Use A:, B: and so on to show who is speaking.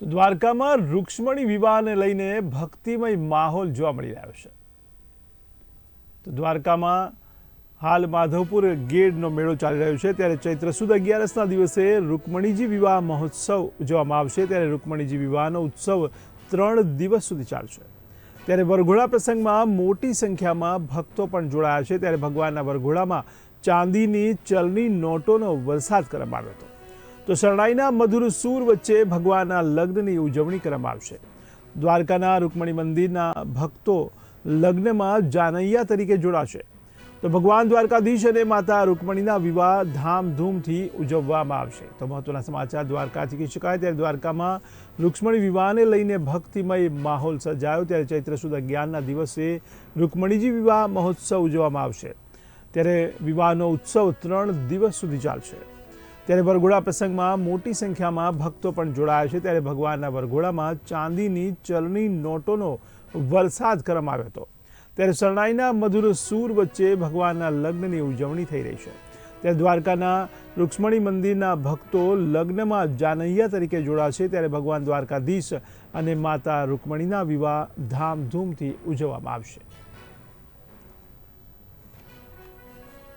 A: તો દ્વારકામાં રૂક્ષ્મણી વિવાહને લઈને ભક્તિમય માહોલ જોવા મળી રહ્યો છે. તો દ્વારકામાં હાલ માધવપુર ગેડનો મેળો ચાલી રહ્યો છે. ત્યારે ચૈત્ર સુદ અગિયારસના દિવસે રૂકમણીજી વિવાહ મહોત્સવ ઉજવવામાં આવશે. ત્યારે રૂકમણીજી વિવાહનો ઉત્સવ ત્રણ દિવસ સુધી ચાલશે ત્યારે વરઘોડા પ્રસંગમાં મોટી સંખ્યામાં ભક્તો પણ જોડાયા છે. ત્યારે ભગવાનના વરઘોડામાં ચાંદીની, ચલની નોટોનો વરસાદ કરવામાં આવ્યો હતો. તો શરણાઈના મધુર સૂર વચ્ચે ભગવાનના લગ્નની ઉજવણી કરવામાં આવશે. દ્વારકાના રૂકમણી મંદિરના ભક્તો લગ્નમાં જાનૈયા તરીકે જોડાશે. તો ભગવાન દ્વારકાધીશ અને માતા રૂકમણીના વિવાહ ધામધૂમથી ઉજવવામાં આવશે. તો મહત્વના સમાચાર, દ્વારકાથી કહી શકાય. ત્યારે દ્વારકામાં રૂક્ષ્મણી વિવાહને લઈને ભક્તિમય માહોલ સર્જાયો. ત્યારે ચૈત્ર સુદ અગિયારના દિવસે રૂકમણીજી વિવાહ મહોત્સવ ઉજવવામાં આવશે. ત્યારે વિવાહનો ઉત્સવ ત્રણ દિવસ સુધી ચાલશે. ત્યારે વરઘોડા પ્રસંગમાં મોટી સંખ્યામાં ભક્તો પણ જોડાયા છે. ત્યારે ભગવાનના વરઘોડામાં ચાંદીની ચલણી નોટોનો વરસાદ કરવામાં આવ્યો હતો. ત્યારે શરણાઈના મધુર સૂર વચ્ચે ભગવાનના લગ્નની ઉજવણી થઈ રહી છે. ત્યારે દ્વારકાના રૂક્ષ્મણી મંદિરના ભક્તો લગ્નમાં જાનૈયા તરીકે જોડાશે ત્યારે ભગવાન દ્વારકાધીશ અને માતા રૂકમણીના વિવાહ ધામધૂમથી ઉજવવામાં આવશે.